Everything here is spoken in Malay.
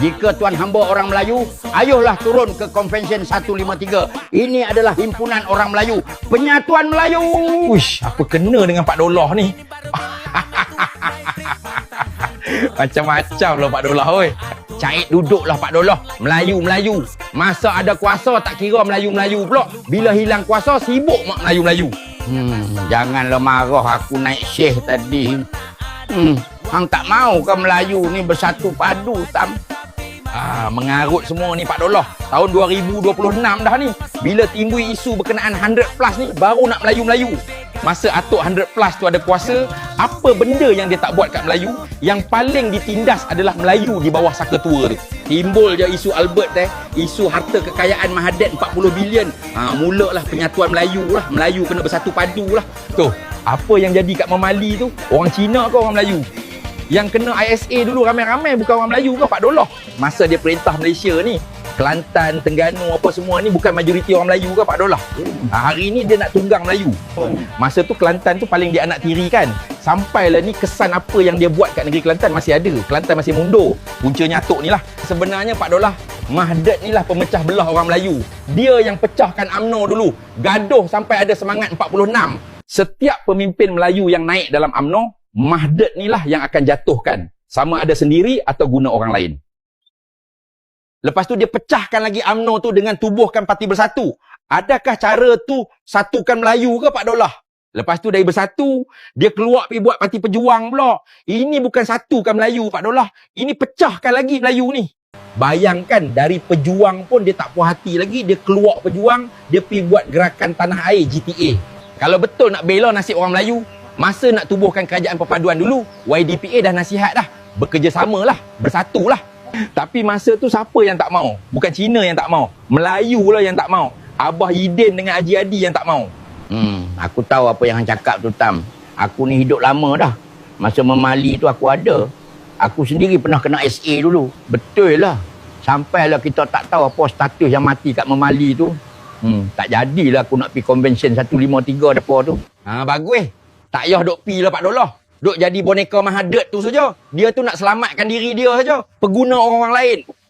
Jika tuan hamba orang Melayu, ayuhlah turun ke Convention 153. Ini adalah himpunan orang Melayu. Penyatuan Melayu. Uish, apa kena dengan Pak Dolah ni? Macam-macam lah Pak Dolah oi. Caid duduklah Pak Doloh. Melayu-Melayu. Masa ada kuasa tak kira Melayu-Melayu pula. Bila hilang kuasa, sibuk mak Melayu-Melayu. Hmm, janganlah marah aku naik syekh tadi. Hmm, hang tak mau ke Melayu ni bersatu padu tam. Ah, mengarut semua ni Pak Dolah. Tahun 2026 dah ni. Bila timbul isu berkenaan 100 plus ni, baru nak Melayu-Melayu. Masa Atuk 100 plus tu ada kuasa, apa benda yang dia tak buat kat Melayu, yang paling ditindas adalah Melayu di bawah saka tua tu. Timbul je isu Albert eh, isu harta kekayaan Mahathir 40 bilion. Ha, mulalah penyatuan Melayu lah. Melayu kena bersatu padu lah. Tu, apa yang jadi kat Mamali tu? Orang Cina ke orang Melayu? Yang kena ISA dulu ramai-ramai bukan orang Melayu ke Pak Doloh. Masa dia perintah Malaysia ni, Kelantan, Terengganu apa semua ni bukan majoriti orang Melayu ke Pak Dolah. Ha, hari ni dia nak tunggang Melayu. Masa tu Kelantan tu paling dia anak tiri kan. Sampailah ni kesan apa yang dia buat kat negeri Kelantan masih ada. Kelantan masih mundur. Punca nyatuk ni lah. Sebenarnya Pak Dolah, Mahdat ni lah pemecah belah orang Melayu. Dia yang pecahkan UMNO dulu. Gaduh sampai ada semangat 46. Setiap pemimpin Melayu yang naik dalam UMNO, Mahdat ni lah yang akan jatuhkan. Sama ada sendiri atau guna orang lain. Lepas tu dia pecahkan lagi UMNO tu dengan tubuhkan parti bersatu. Adakah cara tu satukan Melayu ke Pak Dolah? Lepas tu dari bersatu, dia keluar pergi buat parti pejuang pula. Ini bukan satukan Melayu Pak Dolah. Ini pecahkan lagi Melayu ni. Bayangkan dari pejuang pun dia tak puas hati lagi. Dia keluar pejuang, dia pergi buat gerakan tanah air GTA. Kalau betul nak bela nasib orang Melayu, masa nak tubuhkan kerajaan perpaduan dulu, YDPA dah nasihat dah. Bekerjasamalah, bersatulah. Tapi masa tu siapa yang tak mau? Bukan Cina yang tak mau. Melayu lah yang tak mau. Abah Yidin dengan Haji Adi yang tak mau. Hmm, aku tahu apa yang hang cakap tu Tam. Aku ni hidup lama dah. Masa memali tu aku ada. Aku sendiri pernah kena SA dulu. Betul lah. Sampailah kita tak tahu apa status yang mati kat memali tu. Hmm, tak jadilah aku nak pergi convention 153 depa tu. Ha, bagus. Tak payah duk pi lah Pak Dolah. Duk jadi boneka Mahathir tu saja. Dia tu nak selamatkan diri dia saja. Peguna orang-orang lain.